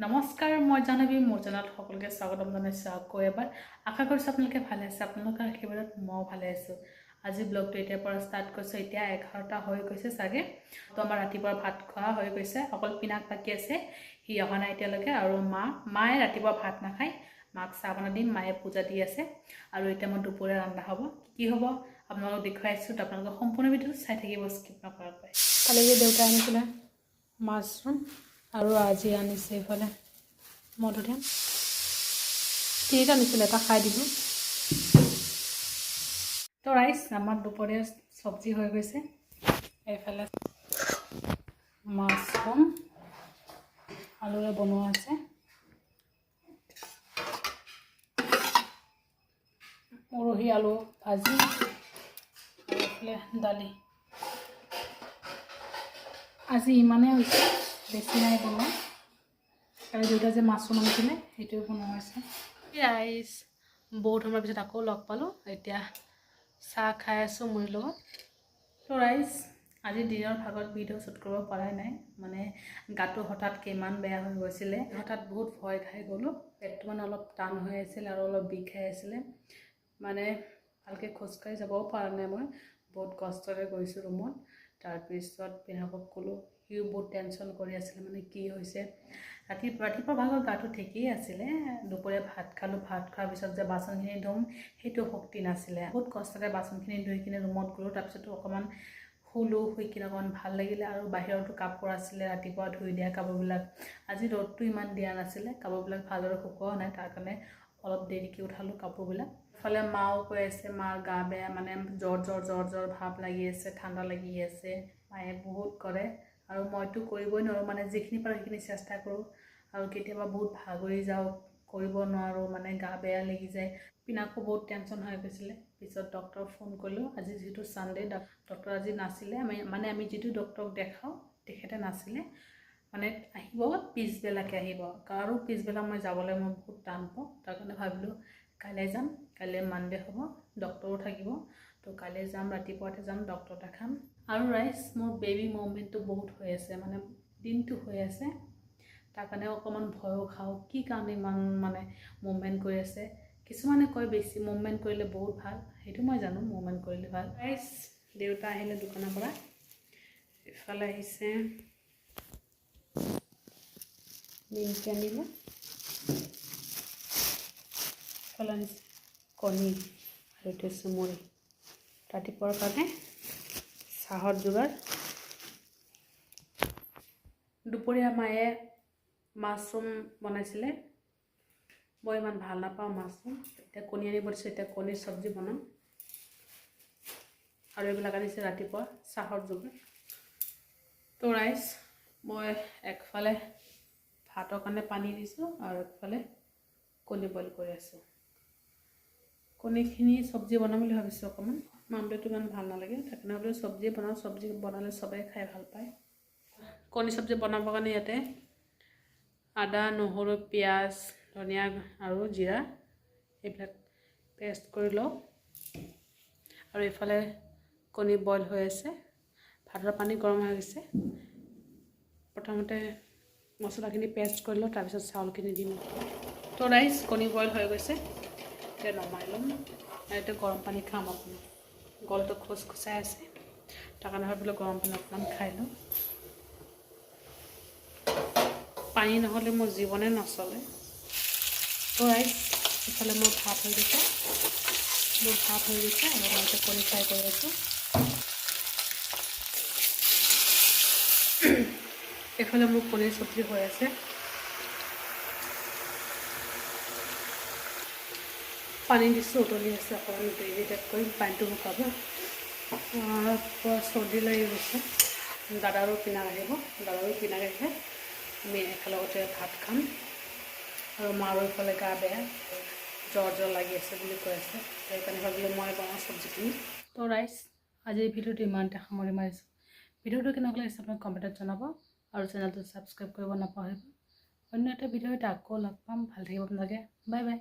নমস্কাৰ, মই জাহ্নৱী মোৰ চেনেলত সকলোকে স্বাগতম জনাইছোঁ আকৌ এবাৰ। আশা কৰিছোঁ আপোনালোকে ভালে আছে। আপোনালোকৰ আশীৰ্বাদত ময়ো ভালে আছোঁ। আজি ব্লগটো এতিয়াৰ পৰা ষ্টাৰ্ট কৰিছোঁ। এতিয়া এঘাৰটা হৈ গৈছে চাগে। তো আমাৰ ৰাতিপুৱা ভাত খোৱা হৈ গৈছে। অকল পিনাক বাকী আছে। সি অহা নাই এতিয়ালৈকে। আৰু মা, মায়ে ৰাতিপুৱা ভাত নাখায়। মাক চাহ বনাই দিম, মায়ে পূজা দি আছে। আৰু এতিয়া মই দুপৰীয়া ৰন্ধা হ'ব। কি হ'ব? আপোনালোকক দেখুৱাইছোঁ। আপোনালোকে সম্পূৰ্ণ ভিডিঅ' চাই থাকিব স্কিপ নকৰাকৈ। কালি দেউতাই আনিছিলে মাছৰুম আৰু আজি আনিছে এইফালে মধুৰিআম তিনিটা আনিছিলে, এটা খাই দিলোঁ তো ৰাইচ আমাৰ দুপৰীয়া চব্জি হৈ গৈছে। এইফালে মাছৰুম আলুৰে বনোৱা আছে। উৰহি আলু ভাজি এইফালে দালি। আজি ইমানেই হৈছে। বেছি নাই বনোৱা আৰু দেউতা যে মাছৰুম আনিছিলে সেইটোৱে বনোৱা হৈছে। ৰাইচ বহুত সময়ৰ পিছত আকৌ লগ পালোঁ। এতিয়া চাহ খাই আছোঁ মুড়িৰ লগত। তো ৰাইচ আজি দিনৰ ভাগত ভিডিঅ' শ্বুট কৰিব পৰাই নাই। মানে গাটো হঠাৎ কিমান বেয়া হৈ গৈছিলে। হঠাৎ বহুত ভয় খাই গ'লোঁ। পেটটো মানে অলপ টান হৈ আছিল আৰু অলপ বিষাই আছিলে। মানে ভালকৈ খোজকাঢ়ি যাবও পৰা নাই মই। বহুত কষ্টৰে গৈছোঁ ৰুমত। তাৰপিছত পিনাকক ক'লোঁ সিও বহুত টেনশ্যন কৰি আছিলে মানে কি হৈছে। ৰাতি ৰাতিপুৱা ভাগৰ গাটো ঠিকেই আছিলে দুপৰীয়া ভাত খালোঁ ভাত খোৱাৰ পিছত যে বাচনখিনি ধুম সেইটো শক্তি নাছিলে। বহুত কষ্টৰে বাচনখিনি ধুই কিনে ৰুমত গ'লোঁ তাৰপিছতো অকণমান শুলোঁ শুই কিনে অকণমান ভাল লাগিলে আৰু বাহিৰতো কাপোৰ আছিলে ৰাতিপুৱা ধুই দিয়া কাপোৰবিলাক। আজি ৰ'দটো ইমান দিয়া নাছিলে কাপোৰবিলাক ভালদৰে শুকোৱা নাই তাৰ কাৰণে অলপ দেৰিকৈ উঠালোঁ কাপোৰবিলাক। ইফালে মাও কৈ আছে মাৰ গা বেয়া মানে জ্বৰ জ্বৰ জ্বৰ জ্বৰ ভাৱ লাগি আছে ঠাণ্ডা লাগি আছে মায়ে বহুত কৰে। আৰু মইতো কৰিবই নোৱাৰোঁ মানে যিখিনি পাৰোঁ সেইখিনি চেষ্টা কৰোঁ। আৰু কেতিয়াবা বহুত ভাগৰি যাওঁ কৰিব নোৱাৰোঁ মানে গা বেয়া লাগি যায়। পিনাকো বহুত টেনশ্যন হৈ গৈছিলে। পিছত ডক্টৰক ফোন কৰিলোঁ আজি যিহেতু ছানডে ডক্টৰ আজি নাছিলে। আমি মানে আমি যিটো ডক্টৰক দেখাওঁ তেখেতে নাছিলে। মানে আহিব পিছবেলাকৈ আহিব। আৰু পিছবেলা মই যাবলৈ মই বহুত টান পাওঁ। তাৰ কাৰণে ভাবিলোঁ কাইলৈ যাম কাইলৈ মানডে হ'ব ডক্টৰো থাকিব। তো কাইলৈ যাম ৰাতিপুৱাতে যাম ডক্টৰ দেখাম। আৰু ৰাইচ মোৰ বেবী মুভমেণ্টটো বহুত হৈ আছে মানে দিনটো হৈ আছে। তাৰ কাৰণে অকণমান ভয়ো খাওঁ কি কাৰণে ইমান মানে মুভমেণ্ট কৰি আছে। কিছুমানে কয় বেছি মুভমেণ্ট কৰিলে বহুত ভাল। সেইটো মই জানো মুভমেণ্ট কৰিলে ভাল। ৰাইচ দেউতা আহিলে দোকানৰ পৰা। ইফালে আহিছে। নিমকি আনিলে। ইফালে আনিছে। কণী আৰু এইটো হৈছে মুড়ি ৰাতিপুৱাৰ কাৰণে চাহৰ যোগাৰ দুপৰীয়া মায়ে মাছৰুম বনাইছিলে। মই ইমান ভালো নাপাওঁ মাছৰুম। এতিয়া কণী আনিব দিছোঁ, এতিয়া কণীৰ চব্জি বনাম। আৰু এইবিলাক আনিছে ৰাতিপুৱা, চাহৰ যোগাৰ তো ৰাইচ মই একফালে ভাতৰ কাৰণে পানী দিছোঁ আৰু একফালে কণী বইল কৰি আছোঁ। কণীখিনি চব্জি বনাম বুলি ভাবিছোঁ অকণমান। মামলৈটো ইমান ভালো নালাগে। সেইকাৰণে বোলো চব্জি বনাওঁ, চব্জি বনালে চবেই খাই ভালো পায়। কণী চব্জি বনাবৰ কাৰণে ইয়াতে আদা, নহৰু, পিঁয়াজ, ধনিয়া আৰু জিৰা এইবিলাক পেষ্ট কৰি লওঁ। আৰু এইফালে কণী বইল হৈ আছে। ভাতৰ পানী গৰম হৈ গৈছে। প্ৰথমতে মছলাখিনি পেষ্ট কৰি লওঁ, তাৰপিছত চাউলখিনি দিম। তো ৰাইচ কণী বইল হৈ গৈছে। এতিয়া নমাই ল'ম এতিয়া গৰম পানী খাম অকণমান গলটো খোজ খোচাই আছে। তাৰ কাৰণে ভাবিলোঁ গৰম পানী অকণমান খাই লওঁ পানী নহ'লে মোৰ জীৱনে নচলে। তো ৰাইচ ইফালে মোৰ ভাত হৈ গৈছে। মোৰ ভাত হৈ গৈছে, আৰু মই এতিয়া কণী ফ্ৰাই কৰি আছোঁ। এইফালে মোৰ কণীৰ চব্জি হৈ আছে। পানী দিছোঁ উতলি আছে অকণমান গ্ৰেভি টাইপ কৰি পানীটো শুকাব চৰ্দি লাগি গৈছে দাদাৰো পিনাক আহিব দাদাৰো পিনাক আহিলে আমি একেলগতে ভাত খাম। আৰু মাৰো ইফালে গা বেয়া, জ্বৰ জ্বৰ লাগি আছে বুলি কৈ আছে। সেইকাৰণে ভাবিলোঁ মই বনাওঁ চব্জিখিনি। তো ৰাইচ আজিৰ ভিডিঅ'টো ইমানতে সামৰি মাৰিছোঁ। ভিডিঅ'টো কেনেকুৱা লাগিছে আপোনাক কমেণ্টত জনাব আৰু চেনেলটো ছাবস্ক্ৰাইব কৰিব নাপাহৰিব। অন্য এটা ভিডিঅ' এটা আকৌ লগ পাম। ভালো থাকিব আপোনালোকে বাই বাই।